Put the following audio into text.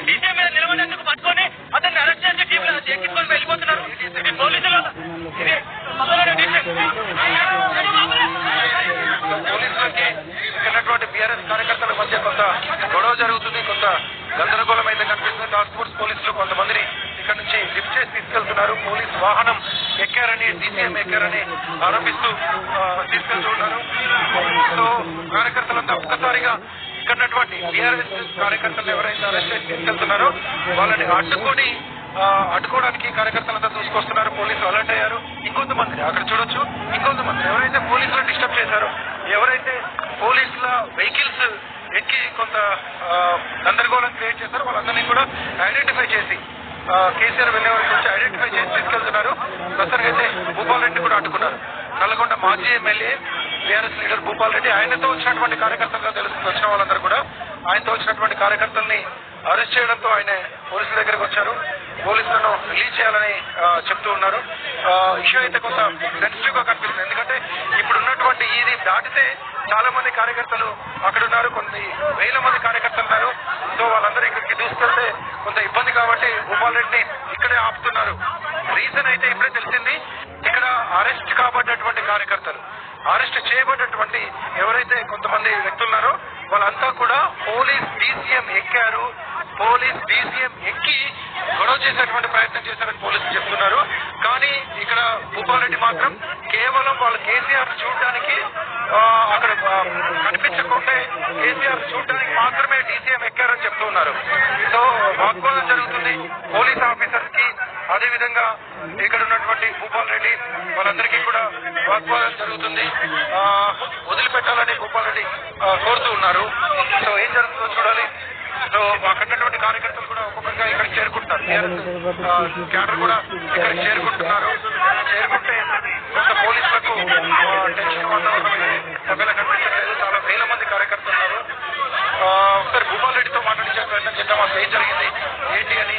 అయితే మీద నిలబడేందుకు పట్టుకొని అతన్ని అరెస్ట్ చేసి ఎక్కించుకొని వెళ్ళిపోతున్నారు ఇది ఇది పోలీసులకి ఉన్నటువంటి బీఆర్ఎస్ కార్యకర్తల మధ్య కొంత గొడవ జరుగుతుంది కొంత గందరగోళం అయితే కనిపిస్తుంది. టాస్క్ ఫోర్స్ పోలీసులు కొంతమందిని ఇక్కడ నుంచి లిఫ్ట్ చేసి తీసుకెళ్తున్నారు పోలీస్ వాహనం ఎక్కారని డీసీఎం ఎక్కారని ఆరోపిస్తూ తీసుకెళ్తూ సో కార్యకర్తలంతా ఒక్కసారిగా ఇక్కడ ఉన్నటువంటి కార్యకర్తలు ఎవరైతే అరెస్ట్ చేసి తీసుకెళ్తున్నారో వాళ్ళని అడ్డుకొని అడ్డుకోవడానికి కార్యకర్తలంతా చూసుకొస్తున్నారు పోలీసులు అలర్ట్ అయ్యారు. ఇంకొంతమంది అక్కడ చూడొచ్చు. ఇంకొంతమంది ఎవరైతే పోలీసులు డిస్టర్బ్ చేశారో ఎవరైతే పోలీసుల వెహికల్స్ ఎక్కి కొంత ఆ, గందరగోళం క్రియేట్ చేశారో వాళ్ళందరినీ కూడా ఐడెంటిఫై చేసి కేసీఆర్ వెళ్ళే వరకు వచ్చి ఐడెంటిఫై చేసి తీసుకెళ్తున్నారు ప్రస్తుతానికి అయితే భూపాల్ రెడ్డి కూడా అడ్డుకున్నారు నల్లగొండ మాజీ MLA BRS leader Bhupal Reddy. ఆయనతో వచ్చినటువంటి కార్యకర్తలుగా తెలుస్తుంది వచ్చిన వాళ్ళందరూ కూడా. ఆయనతో వచ్చినటువంటి కార్యకర్తల్ని అరెస్ట్ చేయడంతో ఆయన పోలీసుల దగ్గరకు వచ్చారు. పోలీసులను రిలీజ్ చేయాలని చెప్తూ ఉన్నారు. ఆ, ఇష్యూ అయితే కొంత సెన్సిటివ్గా కనిపిస్తుంది. ఎందుకంటే ఇప్పుడు ఉన్నటువంటి ఇది దాటితే చాలా మంది కార్యకర్తలు అక్కడ ఉన్నారు. కొన్ని వేల మంది కార్యకర్తలు ఉన్నారు. సో వాళ్ళందరూ ఇక్కడికి తీసుకెళ్తే కొంత ఇబ్బంది కాబట్టి భూపాల్ రెడ్డిని ఇక్కడే ఆపుతున్నారు. రీజన్ అయితే ఇప్పుడే తెలిసింది. ఇక్కడ అరెస్ట్ కాబడ్డటువంటి కార్యకర్తలు. అరెస్ట్ చేయబడినటువంటి ఎవరైతే కొంతమంది వ్యక్తులున్నారో వాళ్ళంతా కూడా పోలీస్ డీసీఎం ఎక్కారు. పోలీస్ డీసీఎం ఎక్కి గొడవ చేసేటువంటి ప్రయత్నం చేశారని పోలీసులు చెప్తున్నారు. కానీ ఇక్కడ భూపాలరెడ్డి మాత్రం కేవలం వాళ్ళు కేసీఆర్ చూడడానికి అక్కడ కనిపించకుండా కనిపించకుంటే కేసీఆర్ చూడడానికి మాత్రమే డీసీఎం ఎక్కారని చెప్తున్నారు. సో వాగ్వాదం జరుగుతుంది. పోలీస్ ఆఫీసర్ అదేవిధంగా అదే విధంగా ఇక్కడ ఉన్నటువంటి భూపాల్ రెడ్డి వాళ్ళందరికీ కూడా వాగ్వాదం జరుగుతుంది. వదిలిపెట్టాలని భూపాల్ రెడ్డి కోరుతూ ఉన్నారు. సో ఏం జరుగుతుందో చూడాలి. సో అక్కడ ఉన్నటువంటి కార్యకర్తలు కూడా ఒక్కొక్కరిగా ఇక్కడ చేరుకుంటారు. క్యాడర్ కూడా ఇక్కడ చేరుకుంటున్నారు. చేరుకుంటే కొంత పోలీసులకు టెన్షన్ వాతావరణం సభ్యులు చాలా వేల మంది కార్యకర్తలు ఉన్నారు. ఒకసారి భూపాల్ రెడ్డితో మాట్లాడించే ప్రయత్నం చేద్దాం. అసలు ఏం జరిగింది? ఏంటి అని